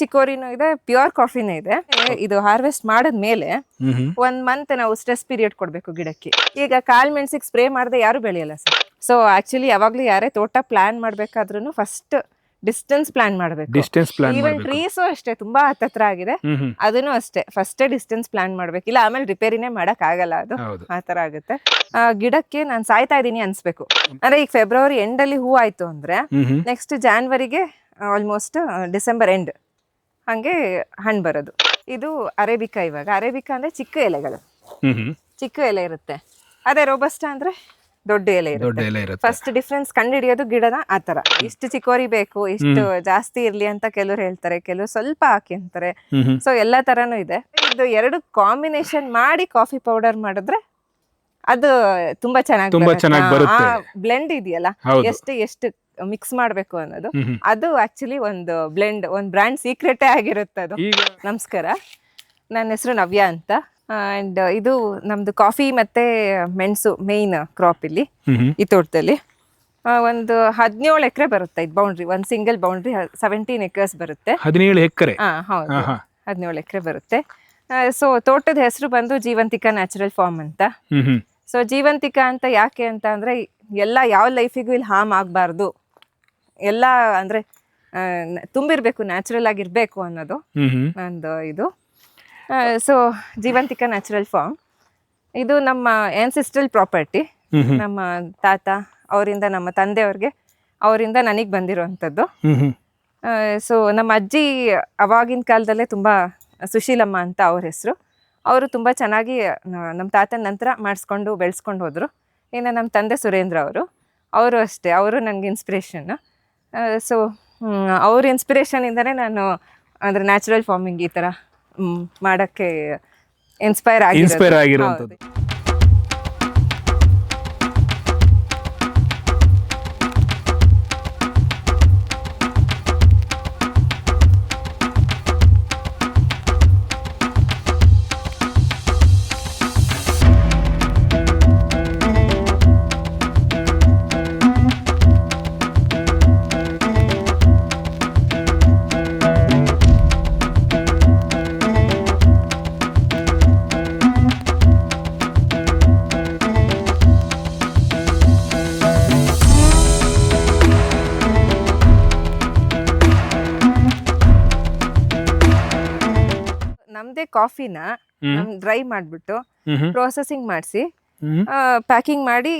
ಚಿಕೋರಿನೂ ಇದೆ ಪ್ಯೂರ್ ಕಾಫಿನೂ ಇದೆ. ಇದು ಹಾರ್ವೆಸ್ಟ್ ಮಾಡಿದ್ಮೇಲೆ ಒಂದ್ ಮಂತ್ ನಾವು ಸ್ಟ್ರೆಸ್ ಪೀರಿಯಡ್ ಕೊಡ್ಬೇಕು ಗಿಡಕ್ಕೆ. ಈಗ ಕಾಲ್ ಮೆಣಸಿಗೆ ಸ್ಪ್ರೇ ಮಾಡದೆ ಯಾರು ಬೆಳೆಯಲ್ಲ ಸರ್. ಸೊ ಆಕ್ಚುಲಿ ಯಾವಾಗ್ಲೂ ಯಾರೇ ತೋಟ ಪ್ಲಾನ್ ಮಾಡ್ಬೇಕಾದ್ರೂ ಫಸ್ಟ್ ಡಿಸ್ಟೆನ್ಸ್ ಪ್ಲಾನ್ ಮಾಡ್ಬೇಕು. ಡಿಸ್ಟೆನ್ಸ್ ಪ್ಲಾನ್ ಈವನ್ ಟ್ರೀಸು ಅಷ್ಟೇ ತುಂಬಾ ಹತ್ತತ್ರ ಆಗಿದೆ. ಅದನ್ನು ಅಷ್ಟೇ ಫಸ್ಟ್ ಡಿಸ್ಟೆನ್ಸ್ ಪ್ಲಾನ್ ಮಾಡ್ಬೇಕು. ಇಲ್ಲ ಆಮೇಲೆ ರಿಪೇರಿನೇ ಮಾಡಕ್ ಆಗಲ್ಲ ಅದು ಆ ತರ ಆಗುತ್ತೆ. ಗಿಡಕ್ಕೆ ನಾನು ಸಾಯ್ತಾ ಇದ್ದೀನಿ ಅನ್ಸ್ಬೇಕು. ಅಂದ್ರೆ ಈಗ ಫೆಬ್ರವರಿ ಎಂಡ್ ಅಲ್ಲಿ ಹೂ ಆಯ್ತು ಅಂದ್ರೆ ನೆಕ್ಸ್ಟ್ ಜಾನ್ವರಿಗೆ ಆಲ್ಮೋಸ್ಟ್ ಡಿಸೆಂಬರ್ ಎಂಡ್ ಹಂಗೆ ಹಣ್ಣು ಬರೋದು. ಇದು ಅರೇಬಿಕಾ ಇವಾಗ. ಅರೇಬಿಕಾ ಅಂದ್ರೆ ಚಿಕ್ಕ ಎಲೆಗಳು. ಚಿಕ್ಕ ಎಲೆ ಇರುತ್ತೆ. ಅದೇ ರೋಬಸ್ಟ ಅಂದ್ರೆ ದೊಡ್ಡ ಎಲೆ ಇರುತ್ತೆ. ಫಸ್ಟ್ ಡಿಫ್ರೆನ್ಸ್ ಕಂಡು ಹಿಡಿಯೋದು ಗಿಡನ ಆ ತರ ಇಷ್ಟು ಚಿಕೋರಿ ಬೇಕು ಇಷ್ಟು ಜಾಸ್ತಿ ಇರ್ಲಿ ಅಂತ ಕೆಲವ್ರು ಹೇಳ್ತಾರೆ. ಕೆಲವ್ರು ಸ್ವಲ್ಪ ಹಾಕಿ ಅಂತಾರೆ. ಸೊ ಎಲ್ಲಾ ಥರನೂ ಇದೆ. ಇದು ಎರಡು ಕಾಂಬಿನೇಷನ್ ಮಾಡಿ ಕಾಫಿ ಪೌಡರ್ ಮಾಡಿದ್ರೆ ಅದು ತುಂಬಾ ಚೆನ್ನಾಗಿ. ಬ್ಲೆಂಡ್ ಇದೆಯಲ್ಲ? ಎಷ್ಟು ಎಷ್ಟು ಮಿಕ್ಸ್ ಮಾಡ್ಬೇಕು ಅನ್ನೋದು. ಅದು ಆಕ್ಚುಲಿ ಒಂದು ಬ್ಲೆಂಡ್ ಒಂದು ಬ್ರ್ಯಾಂಡ್ ಸೀಕ್ರೆಟೇ ಆಗಿರುತ್ತೆ ಅದು. ನಮಸ್ಕಾರ. ನನ್ನ ಹೆಸರು ನವ್ಯ ಅಂತ. ಅಂಡ್ ಇದು ನಮ್ದು ಕಾಫಿ ಮತ್ತೆ ಮೆಣಸು ಮೇಯ್ನ್ ಕ್ರಾಪ್ ಇಲ್ಲಿ ಈ ತೋಟದಲ್ಲಿ. ಒಂದು ಹದಿನೇಳು ಎಕರೆ ಬರುತ್ತೆ ಇದು ಬೌಂಡ್ರಿ ಒಂದು ಸಿಂಗಲ್ ಬೌಂಡ್ರಿ ಸೆವೆಂಟೀನ್ ಎಕರ್ಸ್ ಬರುತ್ತೆ. ಹದಿನೇಳು ಎಕರೆ? ಹೌದು. ಹದಿನೇಳು ಎಕರೆ ಬರುತ್ತೆ. ಸೊ ತೋಟದ ಹೆಸರು ಬಂದು ಜೀವಂತಿಕಾ ನ್ಯಾಚುರಲ್ ಫಾರ್ಮ್ ಅಂತ. ಸೊ ಜೀವಂತಿಕಾ ಅಂತ ಯಾಕೆ ಅಂತ ಅಂದ್ರೆ ಎಲ್ಲ ಯಾವ ಲೈಫಿಗೂ ಇಲ್ಲಿ ಹಾರ್ಮ್ ಆಗಬಾರ್ದು. ಎಲ್ಲ ಅಂದ್ರೆ ತುಂಬಿರ್ಬೇಕು ನ್ಯಾಚುರಲ್ ಆಗಿರ್ಬೇಕು ಅನ್ನೋದು ನಂದು ಇದು. ಸೊ ಜೀವಂತಿಕ ನ್ಯಾಚುರಲ್ ಫಾರ್ಮ್ ಇದು ನಮ್ಮ ಎನ್ಸಿಸ್ಟ್ರಲ್ ಪ್ರಾಪರ್ಟಿ ನಮ್ಮ ತಾತ ಅವರಿಂದ ನಮ್ಮ ತಂದೆಯವ್ರಿಗೆ ಅವರಿಂದ ನನಗೆ ಬಂದಿರುವಂತದ್ದು ಸೊ ನಮ್ಮ ಅಜ್ಜಿ ಅವಾಗಿನ ಕಾಲದಲ್ಲೇ ತುಂಬಾ ಸುಶೀಲಮ್ಮ ಅಂತ ಅವ್ರ ಹೆಸರು. ಅವರು ತುಂಬಾ ಚೆನ್ನಾಗಿ ನಮ್ಮ ತಾತನ ನಂತರ ಮಾಡಿಸ್ಕೊಂಡು ಬೆಳೆಸ್ಕೊಂಡು ಹೋದರು. ಇನ್ನು ನಮ್ಮ ತಂದೆ ಸುರೇಂದ್ರ ಅವರು. ಅವರು ಅಷ್ಟೇ ಅವರು ನನಗೆ ಇನ್ಸ್ಪಿರೇಷನ್ ಸೊ ಅವ್ರ ಇನ್ಸ್ಪಿರೇಷನಿಂದನೇ ನಾನು ಅಂದ್ರೆ ನ್ಯಾಚುರಲ್ ಫಾರ್ಮಿಂಗ್ ಈ ತರ ಮಾಡಕ್ಕೆ ಇನ್ಸ್ಪೈರ್ ಆಗಿ ಇನ್ಸ್ಪೈರ್ ಆಗಿರುವಂತದ್ದು ನಮ್ಮದೇ ಕಾಫಿನ ಡ್ರೈ ಮಾಡಿಬಿಟ್ಟು ಪ್ರೊಸೆಸಿಂಗ್ ಮಾಡಿಸಿ ಪ್ಯಾಕಿಂಗ್ ಮಾಡಿ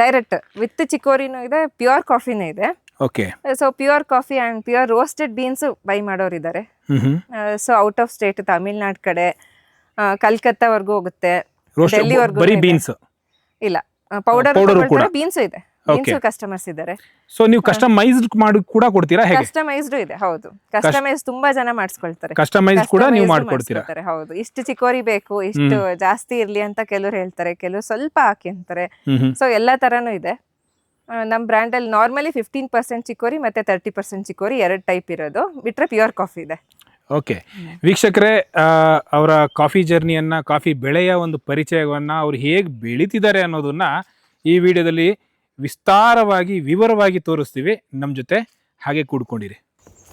ಡೈರೆಕ್ಟ್ ವಿತ್ ಚಿಕೋರಿನೂ ಇದೆ ಪ್ಯೂರ್ ಕಾಫಿನೂ ಇದೆ. Okay so pure coffee and pure roasted beans buy ಮಾಡೋರಿದ್ದಾರೆ. So out of state Tamil Nadu ಕಡೆ ಕಲ್ಕತ್ತಾವರೆಗೂ ಹೋಗುತ್ತೆ ಡೆಲ್ಲಿವರೆಗೂ ಬೀನ್ಸ್ ಇಲ್ಲ ಪೌಡರ್? ಬೀನ್ಸು ಇದೆ. Okay. ಕಸ್ಟಮರ್ಸ್ ಇದ್ದಾರೆ? ಸೊ ನೀವು ಕಸ್ಟಮೈಸ್ಡ್ ಮಾಡಿ ಕೂಡ ಕೊಡ್ತೀರಾ? ಹೇಗೆ? ಕಸ್ಟಮೈಸ್ಡ್ ಇದೆ ಹೌದು. ಕಸ್ಟಮೈಸ್ ತುಂಬಾ ಜನ ಮಾಡಿಸ್ಕೊಳ್ತಾರೆ. ಕಸ್ಟಮೈಸ್ ಕೂಡ ನೀವು ಮಾಡ್ಕೊಡ್ತೀರಾ? ಹೌದು. ಇಷ್ಟು ಚಿಕೋರಿ ಬೇಕು ಇಷ್ಟು ಜಾಸ್ತಿ ಇರ್ಲಿ ಅಂತ ಕೆಲವರು ಹೇಳ್ತಾರೆ ಕೆಲವರು ಸ್ವಲ್ಪ ಹಾಕಿ ಅಂತಾರೆ. ಸೊ ಎಲ್ಲಾ ತರನೂ ಇದೆ. ನಮ್ ನಮ್ಮ ಬ್ರ್ಯಾಂಡಲ್ಲಿ ನಾರ್ಮಲಿ ಫಿಫ್ಟೀನ್ ಪರ್ಸೆಂಟ್ ಚಿಕೋರಿ ಮತ್ತೆ ತರ್ಟಿ ಪರ್ಸೆಂಟ್ ಚಿಕೋರಿ ಎರಡು ಟೈಪ್ ಇರೋದು. ಬಿಟ್ರೆ ಪ್ಯೂರ್ ಕಾಫಿ ಇದೆ. ಓಕೆ ವೀಕ್ಷಕರೇ ಅವರ ಕಾಫಿ ಜರ್ನಿಯನ್ನ ಕಾಫಿ ಬೆಳೆಯ ಒಂದು ಪರಿಚಯವನ್ನ ಅವ್ರು ಹೇಗೆ ಬೆಳೀತಿದ್ದಾರೆ ಅನ್ನೋದನ್ನ ಈ ವಿಡಿಯೋದಲ್ಲಿ ವಿಸ್ತಾರವಾಗಿ ವಿವರವಾಗಿ ತೋರಿಸ್ತೀವಿ. ನಮ್ಮ ಜೊತೆ ಹಾಗೆ ಕೂಡ್ಕೊಂಡಿರಿ.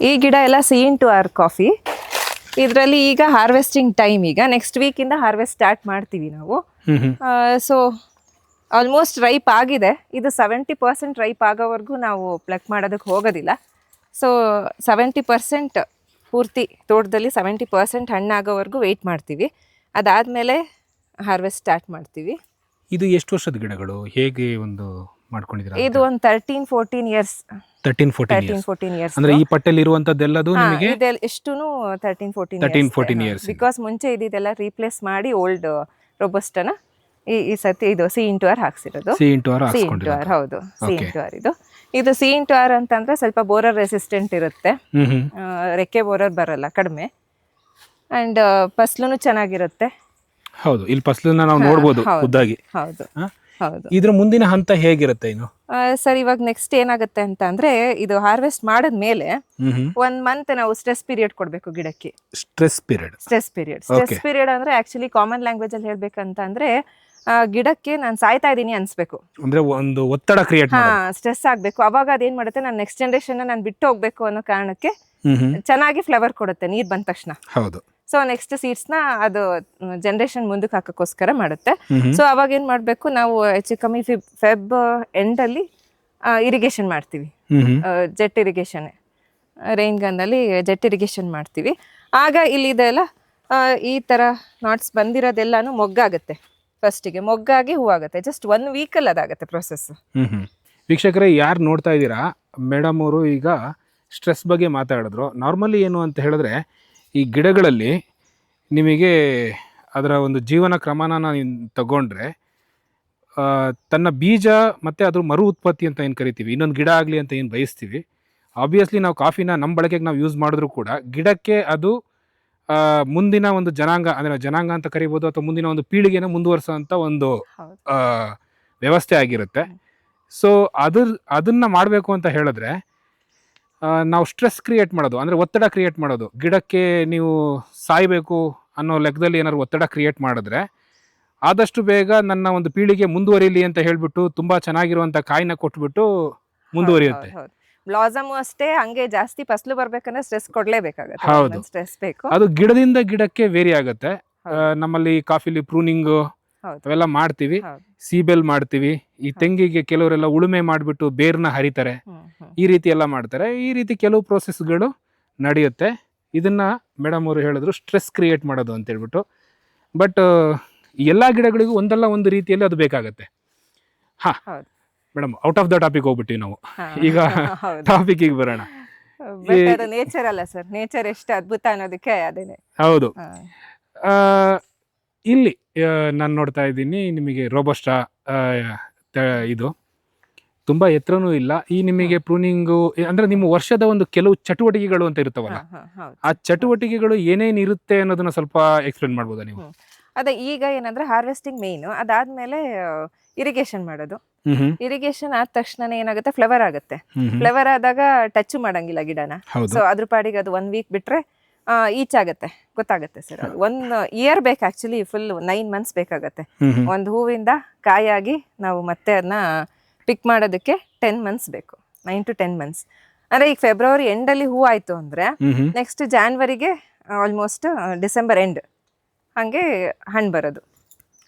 ಈ ಗಿಡ ಎಲ್ಲ ಸೀನ್ ಟು ಆರ್ ಕಾಫಿ ಇದರಲ್ಲಿ ಈಗ ಹಾರ್ವೆಸ್ಟಿಂಗ್ ಟೈಮ್ ಈಗ. ನೆಕ್ಸ್ಟ್ ವೀಕಿಂದ ಹಾರ್ವೆಸ್ಟ್ ಸ್ಟಾರ್ಟ್ ಮಾಡ್ತೀವಿ ನಾವು. ಸೊ ಆಲ್ಮೋಸ್ಟ್ ರೈಪ್ ಆಗಿದೆ. ಇದು ಸೆವೆಂಟಿ ಪರ್ಸೆಂಟ್ ರೈಪ್ ಆಗೋವರೆಗೂ ನಾವು ಪ್ಲಕ್ ಮಾಡೋದಕ್ಕೆ ಹೋಗೋದಿಲ್ಲ. ಸೊ ಸೆವೆಂಟಿ ಪರ್ಸೆಂಟ್ ಪೂರ್ತಿ ತೋಟದಲ್ಲಿ ಸೆವೆಂಟಿ ಪರ್ಸೆಂಟ್ ಹಣ್ಣಾಗೋವರೆಗೂ ವೆಯ್ಟ್ ಮಾಡ್ತೀವಿ. ಅದಾದಮೇಲೆ ಹಾರ್ವೆಸ್ಟ್ ಸ್ಟಾರ್ಟ್ ಮಾಡ್ತೀವಿ. ಇದು ಎಷ್ಟು ವರ್ಷದ ಗಿಡಗಳು? ಹೇಗೆ ಒಂದು ಮಾಡ್ಕೊಂಡಿದ್ದೀರಾ ಇದು ಒಂದು thirteen fourteen years thirteen fourteen thirteen years fourteen years ಅಂದ್ರೆ ಈ ಪಟ್ಟೆಲಿ ಇರುವಂತದ್ದೆಲ್ಲದು ನಿಮಗೆ ಎಷ್ಟು ತರ್ಟೀನ್ ಫೋರ್ಟೀನ್ 13, 14 years. ಇದೆ. ಬಿಕಾಸ್ ಮುಂಚೆ ಇದಿದೆಲ್ಲ ರೀಪ್ಲೇಸ್ ಮಾಡಿ ಓಲ್ಡ್ ರೋಬಸ್ಟನ ಈ ಈ ಸತಿ ಇದು C into R ಹಾಕ್ಸಿರೋದು. C into R C into R ಹೌದು. C Okay. ಇಂಟು ಆರ್ ಇದು. ಇದು ಸಿ ಇಂಟು ಆರ್ ಅಂತಂದ್ರೆ ಸ್ವಲ್ಪ ಬೋರರ್ ರೆಸಿಸ್ಟೆಂಟ್ ಇರುತ್ತೆ. ಹ್ಮ್ ಹ್ಮ್. ಆ, ರೆಕ್ಕೆ ಬೋರರ್ ಬರಲ್ಲ ಕಡಿಮೆ. ಅಂಡ್ ಫಸ್ಲೂ ಚೆನ್ನಾಗಿರುತ್ತೆ. ಹೌದು ಇಲ್ಲಿ ಫಸಲನ್ನ ನಾವು ನೋಡ್ಬೋದು ಹೌದು. ಖುದ್ದಾಗಿ ಹೌದು. ಹ? ಹೌದು. ಇದ್ರ ಮುಂದಿನ ಹಂತ ಹೇಗಿರುತ್ತೆ ಇನ್ನು? ಸರ್ ಇವಾಗ ನೆಕ್ಸ್ಟ್ ಏನಾಗುತ್ತೆ ಅಂತ ಅಂದ್ರೆ ಇದು ಹಾರ್ವೆಸ್ಟ್ ಮಾಡಿದ್ಮೇಲೆ ಒಂದ್ ಮಂತ್ ನಾವು ಸ್ಟ್ರೆಸ್ ಪೀರಿಯಡ್ ಕೊಡ್ಬೇಕು ಗಿಡಕ್ಕೆ. Stress period stress period stress period ಅಂದ್ರೆ ಆಕ್ಚುಲಿ ಕಾಮನ್ ಲ್ಯಾಂಗ್ವೇಜ್ ಅಲ್ಲಿ ಹೇಳ್ಬೇಕಂತ ಅಂದ್ರೆ ಗಿಡಕ್ಕೆ ನಾನು ಸಾಯ್ತಾ ಇದೀನಿ ಅನ್ಸ್ಬೇಕು. ಅಂದ್ರೆ ಒಂದು ಒತ್ತಡ ಕ್ರಿಯೇಟ್ ಹಾ ಸ್ಟ್ರೆಸ್ ಆಗ್ಬೇಕು. ಅವಾಗ ಅದೇನ್ ಮಾಡುತ್ತೆ ನಾನು ನೆಕ್ಸ್ಟ್ ಜನರೇಷನ್ ನಾನು ಬಿಟ್ಟು ಹೋಗ್ಬೇಕು ಅನ್ನೋ ಕಾರಣಕ್ಕೆ ಚೆನ್ನಾಗಿ ಫ್ಲವರ್ ಕೊಡುತ್ತೆ ನೀರ್ ಬಂದ ತಕ್ಷಣ. ಹೌದು. ಸೊ ನೆಕ್ಸ್ಟ್ ಸೀಡ್ಸ್ನ ಅದು ಜನರೇಷನ್ ಮುಂದಕ್ಕೆ ಹಾಕಕ್ಕೋಸ್ಕರ ಮಾಡುತ್ತೆ. ಸೊ ಅವಾಗ ಏನ್ ಮಾಡಬೇಕು ನಾವು ಹೆಚ್ಚು ಕಮ್ಮಿ ಫಿಬ್ ಫೆಬ್ ಎಂಡಲ್ಲಿ ಇರಿಗೇಷನ್ ಮಾಡ್ತೀವಿ. ಜೆಟ್ ಇರಿಗೇಷನ್ ರೈನ್ ಗನ್ನಲ್ಲಿ ಜೆಟ್ ಇರಿಗೇಷನ್ ಮಾಡ್ತೀವಿ. ಆಗ ಇಲ್ಲಿ ಇದೆಲ್ಲ ಈ ಥರ ನಾಟ್ಸ್ ಬಂದಿರೋದೆಲ್ಲಾನು ಮೊಗ್ಗಾಗುತ್ತೆ. ಫಸ್ಟಿಗೆ ಮೊಗ್ಗಾಗಿ ಹೂವಾಗುತ್ತೆ. ಜಸ್ಟ್ ಒನ್ ವೀಕಲ್ಲಿ ಅದಾಗುತ್ತೆ ಪ್ರೊಸೆಸ್ ವೀಕ್ಷಕರೇ ಯಾರು ನೋಡ್ತಾ ಇದ್ದೀರಾ? ಮೇಡಮ್ ಅವರು ಈಗ ಸ್ಟ್ರೆಸ್ ಬಗ್ಗೆ ಮಾತಾಡಿದ್ರು. ನಾರ್ಮಲಿ ಏನು ಅಂತ ಹೇಳಿದ್ರೆ ಈ ಗಿಡಗಳಲ್ಲಿ ನಿಮಗೆ ಅದರ ಒಂದು ಜೀವನ ಕ್ರಮನ ತಗೊಂಡ್ರೆ ತನ್ನ ಬೀಜ ಮತ್ತು ಅದ್ರ ಮರು ಉತ್ಪತ್ತಿ ಅಂತ ಏನು ಕರಿತೀವಿ? ಇನ್ನೊಂದು ಗಿಡ ಆಗಲಿ ಅಂತ ಏನು ಬಯಸ್ತೀವಿ? ಆಬ್ವಿಯಸ್ಲಿ ನಾವು ಕಾಫಿನ ನಮ್ಮ ಬಳಕೆಗೆ ನಾವು ಯೂಸ್ ಮಾಡಿದ್ರೂ ಕೂಡ ಗಿಡಕ್ಕೆ ಅದು ಮುಂದಿನ ಒಂದು ಜನಾಂಗ ಅಂದರೆ ಜನಾಂಗ ಅಂತ ಕರಿಬೋದು ಅಥವಾ ಮುಂದಿನ ಒಂದು ಪೀಳಿಗೆನ ಮುಂದುವರಿಸೋಂಥ ಒಂದು ವ್ಯವಸ್ಥೆ ಆಗಿರುತ್ತೆ. ಸೊ ಅದ್ರ ಅದನ್ನು ಮಾಡಬೇಕು ಅಂತ ಹೇಳಿದ್ರೆ ನಾವು ಸ್ಟ್ರೆಸ್ ಕ್ರಿಯೇಟ್ ಮಾಡೋದು ಅಂದರೆ ಒತ್ತಡ ಕ್ರಿಯೇಟ್ ಮಾಡೋದು. ಗಿಡಕ್ಕೆ ನೀವು ಸಾಯಬೇಕು ಅನ್ನೋ ಲೆಕ್ಕದಲ್ಲಿ ಏನಾದ್ರು ಒತ್ತಡ ಕ್ರಿಯೇಟ್ ಮಾಡಿದ್ರೆ ಆದಷ್ಟು ಬೇಗ ನನ್ನ ಒಂದು ಪೀಳಿಗೆ ಮುಂದುವರಿಲಿ ಅಂತ ಹೇಳ್ಬಿಟ್ಟು ತುಂಬಾ ಚೆನ್ನಾಗಿರುವಂಥ ಕಾಯಿನ ಕೊಟ್ಬಿಟ್ಟು ಮುಂದುವರಿಯುತ್ತೆ. ಬ್ಲಾಸಮ್ ಅಷ್ಟೇ ಹಂಗೆ ಜಾಸ್ತಿ ಫಸಲು ಬರ್ಬೇಕಂದ್ರೆ ಸ್ಟ್ರೆಸ್ ಹೌದು. ಸ್ಟ್ರೆಸ್ ಬೇಕು. ಅದು ಗಿಡದಿಂದ ಗಿಡಕ್ಕೆ ವೇರಿ ಆಗುತ್ತೆ. ನಮ್ಮಲ್ಲಿ ಕಾಫಿಲಿ ಪ್ರೂನಿಂಗ್. ಅವೆಲ್ಲ ಮಾಡ್ತೀವಿ. ಸೀಬೆಲ್ ಮಾಡ್ತೀವಿ. ಈ ತೆಂಗಿಗೆ ಕೆಲವರೆಲ್ಲ ಉಳುಮೆ ಮಾಡಿಬಿಟ್ಟು ಬೇರ್ನ ಹರಿತಾರೆ. ಈ ರೀತಿ ಎಲ್ಲ ಮಾಡ್ತಾರೆ. ಈ ರೀತಿ ಕೆಲವು ಪ್ರೋಸೆಸ್ಗಳು ನಡೆಯುತ್ತೆ. ಇದನ್ನ ಮೇಡಮ್ ಅವರು ಹೇಳಿದ್ರು ಸ್ಟ್ರೆಸ್ ಕ್ರಿಯೇಟ್ ಮಾಡೋದು ಅಂತ ಹೇಳ್ಬಿಟ್ಟು. ಬಟ್ ಎಲ್ಲ ಗಿಡಗಳಿಗೂ ಒಂದಲ್ಲ ಒಂದು ರೀತಿಯಲ್ಲಿ ಅದು ಬೇಕಾಗತ್ತೆ. ಹಾ. Madam out of the topic ಹೋಗ್ಬಿಟ್ಟಿವಿ ನಾವು. ಈಗ ಟಾಪಿಕ್ ಟಾಪಿಕ್ಗೆ ಬರೋಣ. ನೇಚರ್ ಅಲ್ಲ ಸರ್ ನೇಚರ್ ಎಷ್ಟು ಅದ್ಭುತ ಅನ್ನೋದಕ್ಕೆ ಅದೇನೆ. ಹೌದು. ಆ, ಇಲ್ಲಿ ನಾನು ನೋಡ್ತಾ ಇದ್ದೀನಿ ನಿಮಗೆ ರೋಬೋಸ್ಟಾ ಇದು. ತುಂಬಾ ಎತ್ತರನೂ ಇಲ್ಲ. ಈ ನಿಮಗೆ ಪ್ರೂನಿಂಗು ಅಂದ್ರೆ ನಿಮ್ಮ ವರ್ಷದ ಒಂದು ಕೆಲವು ಚಟುವಟಿಕೆಗಳು ಅಂತ ಇರ್ತಾವಲ್ಲ. ಆ ಚಟುವಟಿಕೆಗಳು ಏನೇನು ಇರುತ್ತೆ ಅನ್ನೋದನ್ನ ಸ್ವಲ್ಪ ಎಕ್ಸ್ಪ್ಲೇನ್ ಮಾಡ್ಬೋದಾ ನೀವು? ಅದೇ ಈಗ ಏನಂದ್ರೆ ಹಾರ್ವೆಸ್ಟಿಂಗ್ ಮೇನ್ ಅದಾದ್ಮೇಲೆ ಇರಿಗೇಷನ್ ಮಾಡೋದು. ಇರಿಗೇಷನ್ ಆದ ತಕ್ಷಣ ಏನಾಗುತ್ತೆ? ಫ್ಲವರ್ ಆಗುತ್ತೆ. ಫ್ಲವರ್ ಆದಾಗ ಟಚ್ ಮಾಡಂಗಿಲ್ಲ ಗಿಡನ. ಸೊ ಅದ್ರ ಪಾಡಿಗೆ ಅದು ಒನ್ ವೀಕ್ ಬಿಟ್ರೆ ಈಚ್ ಆಗುತ್ತೆ. ಗೊತ್ತಾಗುತ್ತೆ ಸರ್ ಅದು. ಒನ್ ಇಯರ್ ಬೇಕು ಆಕ್ಚುಲಿ ಫುಲ್ ನೈನ್ ಮಂತ್ಸ್ ಬೇಕಾಗತ್ತೆ. ಒಂದು ಹೂವಿಂದ ಕಾಯಾಗಿ ನಾವು ಮತ್ತೆ ಅದನ್ನ ಪಿಕ್ ಮಾಡೋದಕ್ಕೆ ಟೆನ್ ಮಂತ್ಸ್ ಬೇಕು. ನೈನ್ ಟು ಟೆನ್ ಮಂತ್ಸ್ ಅಂದ್ರೆ ಈಗ ಫೆಬ್ರವರಿ ಎಂಡಲ್ಲಿ ಹೂ ಆಯ್ತು ಅಂದ್ರೆ. ನೆಕ್ಸ್ಟ್ ಜಾನ್ವರಿಗೆ ಆಲ್ಮೋಸ್ಟ್ ಡಿಸೆಂಬರ್ ಎಂಡ್ ಹಂಗೆ ಹಣ್ಣು ಬರೋದು.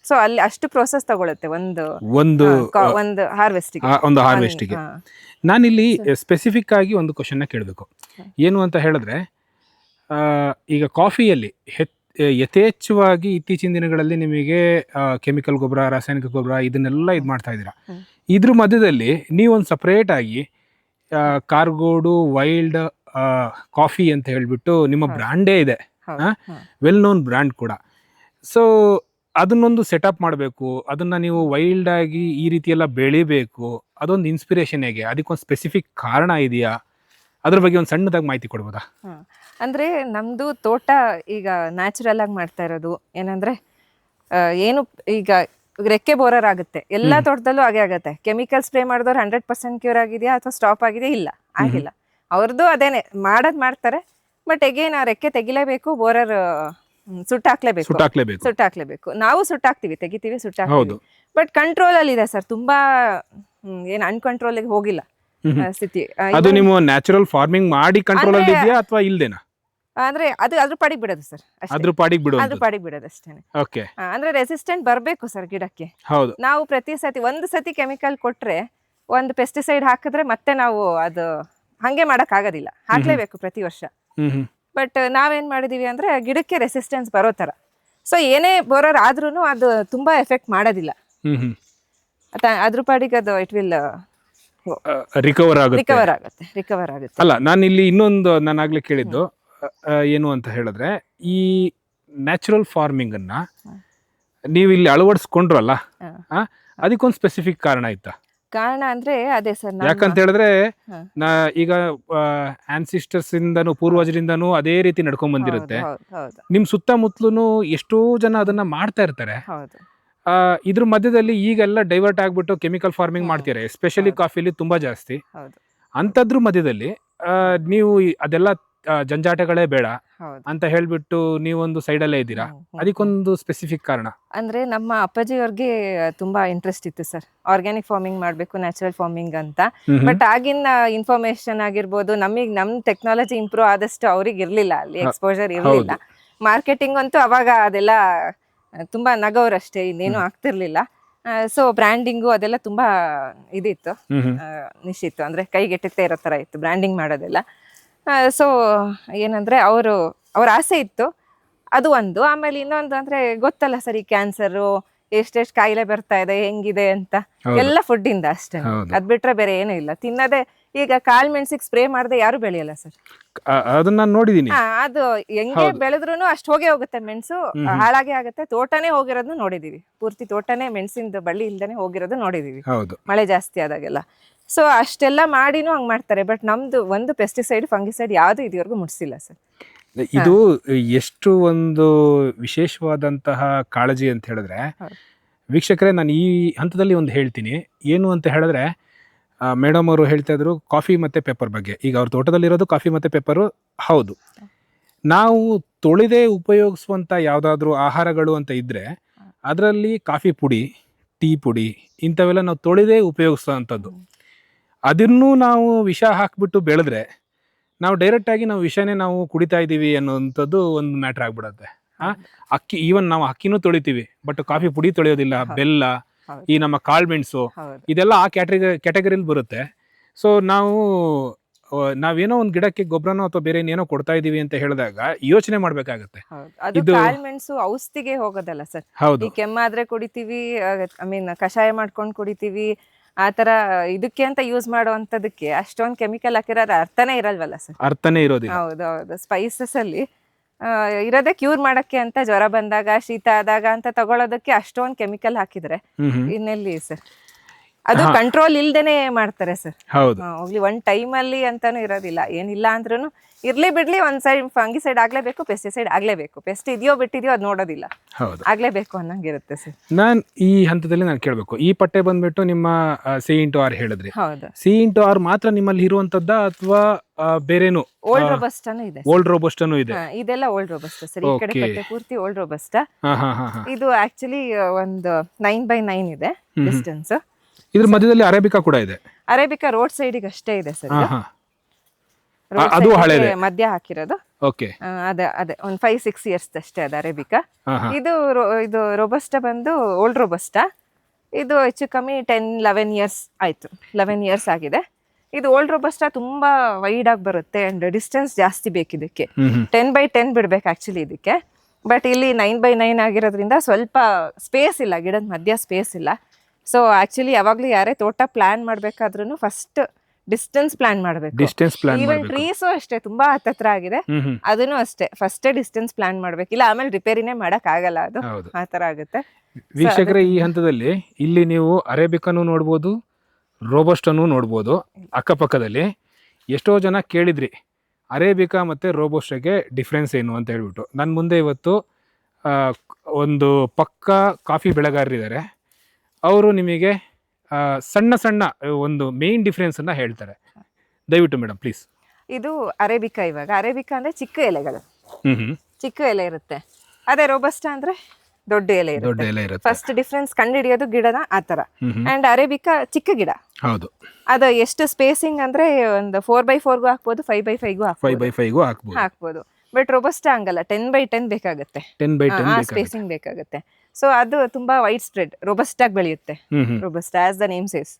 ಸೊ ಅಲ್ಲಿ ಅಷ್ಟು ಪ್ರೋಸೆಸ್ ತಗೊಳುತ್ತೆ ಒಂದು ಒಂದು ಒಂದು ಹಾರ್ವೆಸ್ಟಿಗೆ ಒಂದು ಹಾರ್ವೆಸ್ಟಿಗೆ ನಾನಿಲ್ಲಿ ಸ್ಪೆಸಿಫಿಕ್ ಆಗಿ ಒಂದು ಕ್ವಶನ್ನ ಕೇಳಬೇಕು. ಏನು ಅಂತ ಹೇಳಿದ್ರೆ ಈಗ ಕಾಫಿಯಲ್ಲಿ ಹೆತ್ ಯಥೇಚ್ಛವಾಗಿ ಇತ್ತೀಚಿನ ದಿನಗಳಲ್ಲಿ ನಿಮಗೆ ಕೆಮಿಕಲ್ ಗೊಬ್ಬರ ರಾಸಾಯನಿಕ ಗೊಬ್ಬರ ಇದನ್ನೆಲ್ಲ ಇದು ಮಾಡ್ತಾ ಇದ್ದೀರಾ. ಇದ್ರ ಮಧ್ಯದಲ್ಲಿ ನೀವೊಂದು ಸಪ್ರೇಟ್ ಆಗಿ ಆ, ಕಾರ್ಗೋಡು ವೈಲ್ಡ್ ಕಾಫಿ ಅಂತ ಹೇಳಿಬಿಟ್ಟು ನಿಮ್ಮ ಬ್ರ್ಯಾಂಡೇ ಇದೆ. ವೆಲ್ ನೋನ್ ಬ್ರ್ಯಾಂಡ್ ಕೂಡ. ಸೊ ಅದನ್ನೊಂದು ಸೆಟಪ್ ಮಾಡಬೇಕು. ಅದನ್ನ ನೀವು ವೈಲ್ಡ್ ಆಗಿ ಈ ರೀತಿ ಎಲ್ಲ ಬೆಳಿಬೇಕು. ಅದೊಂದು ಇನ್ಸ್ಪಿರೇಷನ್ ಹೇಗೆ? ಅದಕ್ಕೊಂದು ಸ್ಪೆಸಿಫಿಕ್ ಕಾರಣ ಇದೆಯಾ? ಅದ್ರ ಬಗ್ಗೆ ಒಂದು ಸಣ್ಣದಾಗಿ ಮಾಹಿತಿ ಕೊಡ್ಬೋದಾ? ಅಂದ್ರೆ ನಮ್ದು ತೋಟ ಈಗ ನ್ಯಾಚುರಲ್ ಆಗಿ ಮಾಡ್ತಾ ಇರೋದು. ಏನಂದ್ರೆ ಏನು ಈಗ ರೆಕ್ಕೆ ಬೋರರ್ ಆಗುತ್ತೆ. ಎಲ್ಲಾ ತೋಟದಲ್ಲೂ ಹಾಗೆ ಆಗುತ್ತೆ. ಕೆಮಿಕಲ್ ಸ್ಪ್ರೇ ಮಾಡಿದವ್ರು ಹಂಡ್ರೆಡ್ ಪರ್ಸೆಂಟ್ ಕ್ಯೂರ್ ಆಗಿದೆಯಾ ಅಥವಾ ಸ್ಟಾಪ್ ಆಗಿದೆಯಾ? ಇಲ್ಲ. ಆಗಿಲ್ಲ. ಅವ್ರದ್ದು ಅದೇನೆ. ಮಾಡೋದ್ ಮಾಡ್ತಾರೆ. ಬಟ್ ಎಗೇನ್ ಆ ರೆಕ್ಕೆ ತೆಗಿಲೇಬೇಕು ಬೋರರ್ ಸುಟ್ಟಾಕ್ಲೇಬೇಕು. ಸುಟ್ಟಾಕ್ಲೇಬೇಕು. ಸುಟ್ಟಾಕ್ಲೇಬೇಕು. ನಾವು ಸುಟ್ಟಾಕ್ತಿವಿ ತೆಗಿತೀವಿ ಸುಟ್ಟಾಕ್ತಿವಿ. ಬಟ್ ಕಂಟ್ರೋಲ್ ಅಲ್ಲಿ ಇದೆ ಸರ್. ತುಂಬಾ ಏನ್ ಅನ್ಕಂಟ್ರೋಲ್ ಹೋಗಿಲ್ಲ. ಸ್ಥಿತಿ. ಅದು ನಿಮ್ಮ ನೀವು ನ್ಯಾಚುರಲ್ ಫಾರ್ಮಿಂಗ್ ಮಾಡಿ ಕಂಟ್ರೋಲ್ ಅಲ್ಲಿ ಇದೆಯಾ ಅಥವಾ ಇಲ್ದೇನಾ? ಅಂದ್ರೆ ಅದು ಅದ್ರ ಪಾಡಿಗೆ ಬಿಡೋದು ಸರ್ ಅದ್ರ ಪಾಡಿಗೆ ಬಿಡೋದು ಅದ್ರ ಪಾಡಿಗೆ ಬಿಡೋದು ಅಷ್ಟೇನೆ. ಓಕೆ ಅಂದ್ರೆ ರೆಸಿಸ್ಟೆಂಟ್ ಬರಬೇಕು ಸರ್ ಗಿಡಕ್ಕೆ. ಹೌದು. ನಾವು ಪ್ರತಿ ಸತಿ ಒಂದು ಸತಿ ಕೆಮಿಕಲ್ ಕೊಟ್ರೆ ಒಂದು ಪೆಸ್ಟಿಸೈಡ್ ಹಾಕಿದ್ರೆ ಮತ್ತೆ ನಾವು ಅದು ಹಂಗೆ ಮಾಡಕ್ ಆಗೋದಿಲ್ಲ ಹಾಕ್ಲೇಬೇಕು ಪ್ರತಿ ವರ್ಷ. ಬಟ್ ನಾವೇನ್ ಮಾಡಿದೀವಿ ಅಂದ್ರೆ ಗಿಡಕ್ಕೆ ರೆಸಿಸ್ಟೆನ್ಸ್ ಬರೋ ತರ ಸೊ ಏನೇ ಬೋರರ್ ಆದ್ರೂ ಅದು ತುಂಬಾ ಎಫೆಕ್ಟ್ ಮಾಡೋದಿಲ್ಲ. ಅದ್ರ ಪಾಡಿಗೆ ಅದು ಇಟ್ ವಿಲ್ ರಿಕವರ್ ಆಗುತ್ತೆ. ರಿಕವರ್ ಆಗುತ್ತೆ ರಿಕವರ್ ಆಗುತ್ತೆ. ಅಲ್ಲ ನಾನು ಇಲ್ಲಿ ಇನ್ನೊಂದು ನಾನು ಆಗ್ಲೇ ಕೇಳಿದ್ದು ಏನು ಅಂತ ಹೇಳಿದ್ರೆ ಈ ನ್ಯಾಚುರಲ್ ಫಾರ್ಮಿಂಗ್ ಅನ್ನ. ನೀವು ಇಲ್ಲಿ ಅಳವಡಿಸ್ಕೊಂಡ್ರಲ್ಲ ಅದಕ್ಕೊಂದು ಸ್ಪೆಸಿಫಿಕ್ ಕಾರಣ ಆಯ್ತಾ? ಕಾರಣ ಅಂದ್ರೆ ಅದೇ ಸರ್ ಯಾಕಂತ ಹೇಳಿದ್ರೆ. ನಾ ಈಗ ಆನ್ಸಿಸ್ಟರ್ಸ್ ಇಂದನು ಪೂರ್ವಜರಿಂದನು ಅದೇ ರೀತಿ ನಡ್ಕೊಂಡ್ ಬಂದಿರುತ್ತೆ. ನಿಮ್ ಸುತ್ತಮುತ್ತಲೂ ಎಷ್ಟೋ ಜನ ಅದನ್ನ ಮಾಡ್ತಾ ಇರ್ತಾರೆ. ಇದ್ರ ಮಧ್ಯದಲ್ಲಿ ಈಗೆಲ್ಲ ಡೈವರ್ಟ್ ಆಗ್ಬಿಟ್ಟು ಕೆಮಿಕಲ್ ಫಾರ್ಮಿಂಗ್ ಮಾಡ್ತೀರ ಎಸ್ಪೆಷಲಿ ಕಾಫಿಲಿ ತುಂಬಾ ಜಾಸ್ತಿ. ಅಂಥದ್ರ ಮಧ್ಯದಲ್ಲಿ ನೀವು ಅದೆಲ್ಲ ಜಂಜಾಟಗಳೇ ಬೇಡ ಅಂತ ಹೇಳ್ಬಿಟ್ಟು ನೀವೊಂದು ಅಲ್ಲೇ ಇದ್ದೀರಾ. ಅದಕ್ಕೊಂದು ಸ್ಪೆಸಿಫಿಕ್ ಕಾರಣ. ಅಂದ್ರೆ ನಮ್ಮ ಅಪ್ಪಾಜಿ ಅವ್ರಿಗೆ ತುಂಬಾ ಇಂಟ್ರೆಸ್ಟ್ ಇತ್ತು ಸರ್. ಆರ್ಗ್ಯಾನಿಕ್ ಫಾರ್ಮಿಂಗ್ ಮಾಡಬೇಕು ನ್ಯಾಚುರಲ್ ಫಾರ್ಮಿಂಗ್ ಅಂತ. ಬಟ್ ಆಗಿನ ಇನ್ಫಾರ್ಮೇಶನ್ ಆಗಿರ್ಬೋದು ನಮಗೆ ನಮ್ ಟೆಕ್ನಾಲಜಿ ಇಂಪ್ರೂವ್ ಆದಷ್ಟು ಅವ್ರಿಗೆ ಇರ್ಲಿಲ್ಲ ಅಲ್ಲಿ ಎಕ್ಸ್ಪೋಜರ್ ಇರ್ಲಿಲ್ಲ. ಮಾರ್ಕೆಟಿಂಗ್ ಅಂತೂ ಅವಾಗ ಅದೆಲ್ಲ ತುಂಬಾ ನಗವರಷ್ಟೇ ಇನ್ನೇನು ಆಗ್ತಿರ್ಲಿಲ್ಲ. ಸೊ ಬ್ರ್ಯಾಂಡಿಂಗು ಅದೆಲ್ಲ ತುಂಬಾ ಇದಿತ್ತು. ನಿಶ್ಚಿತ್ತು ಅಂದ್ರೆ ಕೈಗೆಟುತ್ತೆ ಇರೋ ತರ ಇತ್ತು ಬ್ರ್ಯಾಂಡಿಂಗ್ ಮಾಡೋದೆಲ್ಲ. ಸೊ ಏನಂದ್ರೆ ಅವರು ಅವ್ರ ಆಸೆ ಇತ್ತು. ಅದು ಒಂದು. ಆಮೇಲೆ ಇನ್ನೊಂದು ಅಂದ್ರೆ ಗೊತ್ತಲ್ಲ ಸರಿ ಕ್ಯಾನ್ಸರು ಎಷ್ಟೆಷ್ಟು ಕಾಯಿಲೆ ಬರ್ತಾ ಇದೆ ಹೆಂಗಿದೆ ಅಂತ. ಎಲ್ಲ ಫುಡ್ ಇಂದ ಅಷ್ಟೇ. ಅದು ಅದ್ ಬಿಟ್ರೆ ಬೇರೆ ಏನೂ ಇಲ್ಲ. ತಿನ್ನೋದೇ ಈಗ ಕಾಲ್ ಮೆಣಸಿಗೆ ಸ್ಪ್ರೇ ಮಾಡದೆ ಯಾರು ಬೆಳೆಯಲ್ಲ ಸರ್. ಅದನ್ನ ನಾನು ನೋಡಿದೀನಿ. ಅದು ಹೆಂಗೆ. ಬೆಳೆದ್ರು ಅಷ್ಟು ಹೋಗೇ ಹೋಗುತ್ತೆ ಮೆಣಸು ಹಾಳಾಗೇ ಆಗುತ್ತೆ. ತೋಟನೇ ಹೋಗಿರೋದನ್ನ ನೋಡಿದೀವಿ. ಪೂರ್ತಿ ತೋಟನೇ ಮೆಣಸಿಂದ ಬಳ್ಳಿ ಇಲ್ದೇನೆ ಹೋಗಿರೋದು ನೋಡಿದೀವಿ. ಹೌದು. ಮಳೆ ಜಾಸ್ತಿ ಆದಾಗೆಲ್ಲ. ಸೊ ಅಷ್ಟೆಲ್ಲ ಮಾಡಿನೂ ಹಂಗ್ ಮಾಡ್ತಾರೆ. ಬಟ್ ನಮ್ದು ಒಂದು ಪೆಸ್ಟಿಸೈಡ್ ಫಂಗಿಸೈಡ್ ಯಾವ್ದು ಇದುವರೆಗೂ ಮುಟ್ಸಿಲ್ಲ ಸರ್. ಇದು ಎಷ್ಟು ಒಂದು ವಿಶೇಷವಾದಂತಹ ಕಾಳಜಿ ಅಂತ ಹೇಳಿದ್ರೆ. ವೀಕ್ಷಕರೇ ನಾನು ಈ ಹಂತದಲ್ಲಿ ಒಂದು ಹೇಳ್ತೀನಿ. ಏನು ಅಂತ ಹೇಳಿದ್ರೆ ಮೇಡಮ್ ಅವರು ಹೇಳ್ತಾ ಇದ್ರು ಕಾಫಿ ಮತ್ತೆ ಪೇಪರ್ ಬಗ್ಗೆ. ಈಗ ಅವ್ರ ತೋಟದಲ್ಲಿರೋದು ಕಾಫಿ ಮತ್ತೆ ಪೇಪರು ಹೌದು. ನಾವು ತೊಳೆದೇ ಉಪಯೋಗಿಸುವಂತ ಯಾವುದಾದ್ರೂ ಆಹಾರಗಳು ಅಂತ ಇದ್ರೆ ಅದರಲ್ಲಿ ಕಾಫಿ ಪುಡಿ ಟೀ ಪುಡಿ ಇಂಥವೆಲ್ಲ ನಾವು ತೊಳೆದೇ ಉಪಯೋಗಿಸುವಂಥದ್ದು. ಅದನ್ನೂ ನಾವು ವಿಷ ಹಾಕ್ಬಿಟ್ಟು ಬೆಳೆದ್ರೆ ನಾವು ಡೈರೆಕ್ಟ್ ಆಗಿ ನಾವು ವಿಷನೇ ನಾವು ಕುಡಿತಾ ಇದ್ದೀವಿ ಅನ್ನೋಂಥದ್ದು ಒಂದು ಮ್ಯಾಟ್ರ್ ಆಗ್ಬಿಡತ್ತೆ. ಹಾಂ ಅಕ್ಕಿ ಈವನ್ ನಾವು ಅಕ್ಕಿನೂ ತೊಳಿತೀವಿ ಬಟ್ ಕಾಫಿ ಪುಡಿ ತೊಳೆಯೋದಿಲ್ಲ ಬೆಲ್ಲ. ಈ ನಮ್ಮ ಕಾಳ್ಮೆಣಸು ಮೆಣಸು ಇದೆಲ್ಲ ಆ ಕ್ಯಾಟಗರಿ ಕ್ಯಾಟಗರಿಲಿ ಬರುತ್ತೆ. ಸೊ ನಾವು ನಾವೇನೋ ಒಂದು ಗಿಡಕ್ಕೆ ಗೊಬ್ಬರನೋ ಅಥವಾ ಬೇರೆ ಏನೇನೋ ಕೊಡ್ತಾ ಇದೀವಿ ಅಂತ ಹೇಳಿದಾಗ ಯೋಚನೆ ಮಾಡ್ಬೇಕಾಗತ್ತೆ. ಅದು ಇದು- ಕಾಳ್ ಮೆಣಸು ಔಷಧಿಗೆ ಹೋಗೋದಲ್ಲ ಸರ್. ಹೌದು. ಕೆಮ್ಮಾದ್ರೆ ಕುಡಿತೀವಿ ಐ ಮೀನ್ ಕಷಾಯ ಮಾಡ್ಕೊಂಡು ಕುಡಿತೀವಿ ಆ ತರ ಇದಕ್ಕೆ ಅಂತ ಯೂಸ್ ಮಾಡುವಂತದಕ್ಕೆ ಅಷ್ಟೊಂದು ಕೆಮಿಕಲ್ ಹಾಕಿರೋ ಅರ್ಥನೇ ಇರಲ್ವಲ್ಲ ಸರ್. ಅರ್ಥನೇ ಇರೋದಿಲ್ಲ. ಹೌದು ಹೌದು. ಸ್ಪೈಸಸ್ ಅಲ್ಲಿ ಇರೋದೇ ಕ್ಯೂರ್ ಮಾಡಕ್ಕೆ ಅಂತ ಜ್ವರ ಬಂದಾಗ ಶೀತ ಆದಾಗ ಅಂತ ತಗೊಳೋದಕ್ಕೆ ಅಷ್ಟೊಂದು ಕೆಮಿಕಲ್ ಹಾಕಿದ್ರೆ. ಇನ್ನೆಲ್ಲಿ ಸರ್ ಅದು ಕಂಟ್ರೋಲ್ ಇಲ್ದೇನೆ ಮಾಡ್ತಾರೆ ಸರ್ ಹೌದು. ಹೋಗ್ಲಿ ಒಂದ್ ಟೈಮ್ ಅಲ್ಲಿ ಅಂತಾನು ಇರೋದಿಲ್ಲ. ಏನಿಲ್ಲ ಅಂದ್ರೂ ಇರ್ಲಿ ಬಿಡ್ಲಿ ಒಂದ್ ಸೈಡ್ ಫಂಗಿಸೈಡ್ ಆಗ್ಲೇಬೇಕು ಪೆಸ್ಟಿಸೈಡ್ ಆಗ್ಲೇಬೇಕು. ಪೆಸ್ಟ್ ಇದೆಯೋ ಬಿಟ್ಟಿದೆಯೋ ಅದು ನೋಡೋದಿಲ್ಲ. ಆಗ್ಲೇಬೇಕು ಅನ್ನಂಗಿರುತ್ತೆ ಸರ್ ನಾನ್ ಈ ಹಂತದಲ್ಲಿ ನಾನು ಕೇಳಬೇಕು. ಈ ಪಟ್ಟೆ ಬಂದ್ಬಿಟ್ಟು ನಿಮ್ಮ ಸಿ ಇಂಟು ಆರ್ ಹೇಳಿದ್ರಿ. ಹೌದು. ಸಿ ಇಂಟು ಆರ್ ಮಾತ್ರ ನಿಮ್ಮಲ್ಲಿ ಇರುವಂತದ್ದ ಅಥವಾ ಬೇರೇನು? ಓಲ್ಡ್ ರೋಬಸ್ಟ್ ರೋಬಸ್ಟಾನು ಇದೆ ಓಲ್ಡ್ ರೋಬಸ್ಟನು ಇದೆ. ಇದೆಲ್ಲ ಓಲ್ಡ್ ರೋಬಸ್ಟ ಸರ್ ಈ ಕಡೆ ಪಟ್ಟೆ ಕಟ್ಟೆ ಪೂರ್ತಿ ಓಲ್ಡ್ ರೋಬಸ್ಟ ಇದು ಆಕ್ಚುಲಿ ಒಂದು ನೈನ್ ಬೈ ನೈನ್ ಇದೆ. ಡಿಸ್ಟೆನ್ಸ್ ಇದ್ರ ಮಧ್ಯದಲ್ಲಿ ಅರೇಬಿಕಾ ಕೂಡ ಇದೆ. ಅರೇಬಿಕಾ ರೋಡ್ ಸೈಡಿಗೆ ಅಷ್ಟೇ ಇದೆ ಸರ್ ಹಾ ಹಾ ಅದು ಹಳೇದೆ. ಮಧ್ಯ ಹಾಕಿರೋದು. ಓಕೆ. ಅದೇ ಅದೇ ಒಂದು ಫೈವ್ ಸಿಕ್ಸ್ ಇಯರ್ಸ್ ಅಷ್ಟೇ ಅದು ಅರೇಬಿಕಾ. ಇದು ಇದು ರೋಬಸ್ಟ ಬಂದು ಓಲ್ಡ್ ರೋಬಸ್ಟಾ. ಇದು ಹೆಚ್ಚು ಕಮ್ಮಿ ಟೆನ್ ಲೆವೆನ್ ಇಯರ್ಸ್ ಆಯಿತು. ಲೆವೆನ್ ಇಯರ್ಸ್ ಆಗಿದೆ. ಇದು ಓಲ್ಡ್ ರೋಬಸ್ಟ ತುಂಬಾ ವೈಡ್ ಆಗಿ ಬರುತ್ತೆ ಅಂಡ್ ಡಿಸ್ಟೆನ್ಸ್ ಜಾಸ್ತಿ ಬೇಕು ಇದಕ್ಕೆ ಟೆನ್ ಬೈ ಟೆನ್ ಬಿಡ್ಬೇಕು ಆಕ್ಚುಲಿ ಇದಕ್ಕೆ. ಬಟ್ ಇಲ್ಲಿ ನೈನ್ ಬೈ ನೈನ್ ಆಗಿರೋದ್ರಿಂದ ಸ್ವಲ್ಪ ಸ್ಪೇಸ್ ಇಲ್ಲ ಗಿಡದ ಮಧ್ಯ ಸ್ಪೇಸ್ ಇಲ್ಲ. ಸೊ ಆಕ್ಚುಲಿ ಯಾವಾಗ್ಲೂ ಯಾರೇ ತೋಟ ಪ್ಲಾನ್ ಮಾಡ್ಬೇಕಾದ್ರೂ ಫಸ್ಟ್ ಡಿಸ್ಟೆನ್ಸ್ ಪ್ಲಾನ್ ಮಾಡಬೇಕು. ಡಿಸ್ಟೆನ್ಸ್ ಪ್ಲಾನ್ ಈವನ್ ಟ್ರೀಸು ಅಷ್ಟೇ ತುಂಬಾ ಹತ್ತತ್ರ ಆಗಿದೆ. ಅದನ್ನು ಅಷ್ಟೇ ಫಸ್ಟ್ ಡಿಸ್ಟೆನ್ಸ್ ಪ್ಲಾನ್ ಮಾಡ್ಬೇಕಿಲ್ಲ ಆಮೇಲೆ ರಿಪೇರಿನೇ ಮಾಡಕ್ ಆಗಲ್ಲ ಅದು. ಆ ತರ ಆಗುತ್ತೆ. ವೀಕ್ಷಕರ ಈ ಹಂತದಲ್ಲಿ ಇಲ್ಲಿ ನೀವು ಅರೇಬಿಕನು ನೋಡ್ಬೋದು ರೋಬೋಸ್ಟನ್ನು ನೋಡ್ಬೋದು. ಅಕ್ಕಪಕ್ಕದಲ್ಲಿ ಎಷ್ಟೋ ಜನ ಕೇಳಿದ್ರಿ ಅರೇಬಿಕಾ ಮತ್ತು ರೋಬೋಸ್ಟಗೆ ಡಿಫ್ರೆನ್ಸ್ ಏನು ಅಂತ ಹೇಳ್ಬಿಟ್ಟು. ನನ್ನ ಮುಂದೆ ಇವತ್ತು ಒಂದು ಪಕ್ಕ ಕಾಫಿ ಬೆಳೆಗಾರರಿದ್ದಾರೆ. ಅವರು ನಿಮಗೆ ಸಣ್ಣ ಸಣ್ಣ ಒಂದು ಮೇನ್ ಡಿಫ್ರೆನ್ಸನ್ನು ಹೇಳ್ತಾರೆ. ದಯವಿಟ್ಟು ಮೇಡಮ್ ಪ್ಲೀಸ್ ಇದು ಅರೇಬಿಕಾ ಇವಾಗ. ಅರೇಬಿಕಾ ಅಂದ್ರೆ ಚಿಕ್ಕ ಎಲೆಗಳು. ಚಿಕ್ಕ ಎಲೆ ಇರುತ್ತೆ. ಅದೇ ರೋಬಸ್ಟ ಅಂದ್ರೆ ದೊಡ್ಡ ಎಲೆ ದೊಡ್ಡ ಇರುತ್ತೆ ಎಲೆ ಇರುತ್ತೆ. ಫಸ್ಟ್ ಡಿಫ್ರೆನ್ಸ್ ಕಂಡುಹಿಡಿಯೋದು ಗಿಡನ ಆ ತರ ಆ್ಯಂಡ್ ಅರೇಬಿಕಾ ಚಿಕ್ಕ ಗಿಡ. ಹೌದು. ಅದು ಎಷ್ಟು ಸ್ಪೇಸಿಂಗ್ ಅಂದ್ರೆ ಒಂದು ಫೋರ್ ಬೈ ಫೋರ್ಗೂ ಹಾಕ್ಬೋದು ಫೈವ್ ಬೈ ಫೈವ್ಗೂ ಫೈವ್ ಹಾಕ್ಬೋದು. ಬೈ ಫೈವ್ಗೂ ಹಾಕ್ಬೋದು. ಹಾಕ್ಬೋದು. ಬಟ್ ರೋಬಸ್ಟ ಹಂಗಲ್ಲ ಟೆನ್ ಬೈ ಟೆನ್ ಬೇಕಾಗುತ್ತೆ. ಟೆನ್ ಬೈ ಟೆನ್ ಆ ಬೇಕಾಗುತ್ತೆ. ಸ್ಪೇಸಿಂಗ್ ಬೇಕಾಗುತ್ತೆ. ಸೊ ಅದು ತುಂಬಾ ವೈಡ್ ಸ್ಪ್ರೆಡ್ ರೋಬಸ್ಟ್ ಆಗಿ ಬೆಳೆಯುತ್ತೆ. Robusta as the name says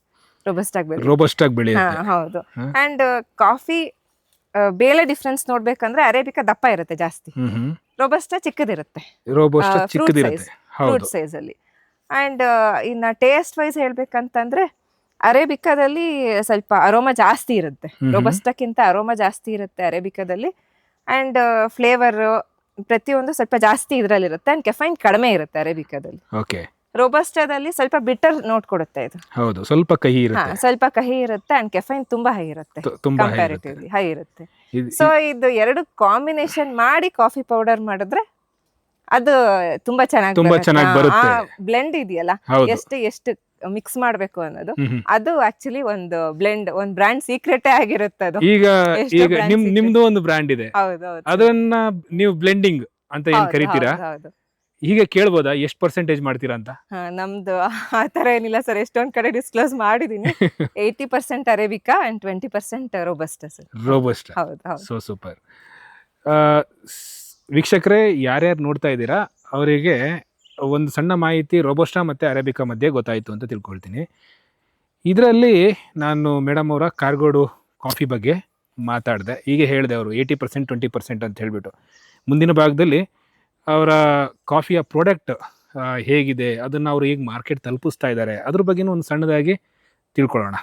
robust ಆಗಿ ಬೆಳೆಯುತ್ತೆ. ರೋಬಸ್ಟ್ ಹಾ ಬೆಳೆಯುತ್ತೆ. ಹೌದು. ಅಂಡ್ ಕಾಫಿ ಬೇಲೆ ಡಿಫ್ರೆನ್ಸ್ ನೋಡ್ಬೇಕಂದ್ರೆ ಅರೇಬಿಕಾ ದಪ್ಪ ಇರುತ್ತೆ ಜಾಸ್ತಿ. ರೋಬಸ್ಟ ಚಿಕ್ಕದಿರುತ್ತೆ. ರೋಬೋಸ್ಟ್ ಫ್ರೂಟ್ ಹೌದು. ಸೈಜ್ ಅಲ್ಲಿ. ಅಂಡ್ ಇನ್ನ ಟೇಸ್ಟ್ ವೈಸ್ ಹೇಳ್ಬೇಕಂತಂದ್ರೆ ಅರೇಬಿಕಾದಲ್ಲಿ ಸ್ವಲ್ಪ ಅರೋಮ ಜಾಸ್ತಿ ಇರುತ್ತೆ. ರೋಬಸ್ಟಕ್ಕಿಂತ ಅರೋಮ ಜಾಸ್ತಿ ಇರುತ್ತೆ ಅರೇಬಿಕಾದಲ್ಲಿ ಅಂಡ್ ಫ್ಲೇವರ್ ಪ್ರತಿಯೊಂದು ಸ್ವಲ್ಪ ಜಾಸ್ತಿ ಇದ್ರಲ್ಲಿರುತ್ತೆ ಅಂಡ್ ಕೆಫೈನ್ ಕಡಿಮೆ ಇರುತ್ತೆ ಅರೇಬಿಕಾದಲ್ಲಿ. ಓಕೆ ರೋಬಸ್ಟಾದಲ್ಲಿ ಸ್ವಲ್ಪ ಬಿಟರ್ ನೋಟ್ ಕೊಡುತ್ತೆ ಇದು. ಹೌದು ಸ್ವಲ್ಪ ಕಹಿ ಇರುತ್ತೆ. ಸ್ವಲ್ಪ ಕಹಿ ಇರುತ್ತೆ ಅಂಡ್ ಕೆಫೈನ್ ತುಂಬಾ ಹೈ ಇರುತ್ತೆ. ಕಂಪ್ಯಾರಿಟಿವ್ಲಿ ಹೈ ಇರುತ್ತೆ. ಸೊ ಇದು ಎರಡು ಕಾಂಬಿನೇಷನ್ ಮಾಡಿ ಕಾಫಿ ಪೌಡರ್ ಮಾಡಿದ್ರೆ ಅದು ತುಂಬಾ ಚೆನ್ನಾಗಿ ತುಂಬಾ ಚೆನ್ನಾಗಿ ಬರುತ್ತೆ. ಬ್ಲೆಂಡ್ ಇದೆಯಲ್ಲ ಎಷ್ಟು ಎಷ್ಟು ಮಿಕ್ಸ್ ಮಾಡಬೇಕು ಅನ್ನೋದು. ಅದು ಆಕ್ಚುಲಿ ಒಂದು ಬ್ಲೆಂಡ್ ಒಂದು ಬ್ರ್ಯಾಂಡ್ ಸೀಕ್ರೆಟ್ ಆಗಿರುತ್ತೆ ಅದು. ಈಗ ಈಗ ನಿಮ್ ನಿಮ್ದು ಒಂದು ಬ್ರ್ಯಾಂಡ್ ಇದೆ. ಹೌದು ಅದನ್ನ ನೀವು ಬ್ಲೆಂಡಿಂಗ್ ಅಂತ ಏನ್ ಕರಿತೀರಾ? ಹೀಗೆ ಕೇಳ್ಬೋದಾ? ಎಷ್ಟು ಪರ್ಸೆಂಟೇಜ್ ಮಾಡ್ತೀರಾ ಅಂತ? ನಮ್ದು ಆ ತರ ಏನಿಲ್ಲ ಸರ್. ಎಷ್ಟೊಂದ್ ಕಡೆ ಡಿಸ್ಕ್ಲೋಸ್ ಮಾಡಿದೀನಿ. Eighty percent arabica and twenty percent robust sir robust ಹೌದು ಸೊ ಸೂಪರ್ ವೀಕ್ಷಕರೇ ಯಾರ್ಯಾರು ನೋಡ್ತಾ ಇದ್ದೀರಾ ಅವರಿಗೆ ಒಂದು ಸಣ್ಣ ಮಾಹಿತಿ ರೋಬೋಸ್ಟಾ ಮತ್ತು ಅರೇಬಿಕಾ ಮಧ್ಯೆ ಗೊತ್ತಾಯಿತು ಅಂತ ತಿಳ್ಕೊಳ್ತೀನಿ. ಇದರಲ್ಲಿ ನಾನು ಮೇಡಮ್ ಅವರ ಕಾರ್ಗೋಡು ಕಾಫಿ ಬಗ್ಗೆ ಮಾತಾಡಿದೆ. ಹೀಗೆ ಹೇಳಿದೆ ಅವರು ಏಯ್ಟಿ ಪರ್ಸೆಂಟ್ ಟ್ವೆಂಟಿ ಪರ್ಸೆಂಟ್ ಅಂತ ಹೇಳಿಬಿಟ್ಟು. ಮುಂದಿನ ಭಾಗದಲ್ಲಿ ಅವರ ಕಾಫಿಯ ಪ್ರಾಡಕ್ಟ್ ಹೇಗಿದೆ, ಅದನ್ನು ಅವರು ಈಗ ಮಾರ್ಕೆಟ್ ತಲುಪಿಸ್ತಾ ಇದ್ದಾರೆ. ಅದ್ರ ಬಗ್ಗೆನೂ ಒಂದು ಸಣ್ಣದಾಗಿ ತಿಳ್ಕೊಳ್ಳೋಣ.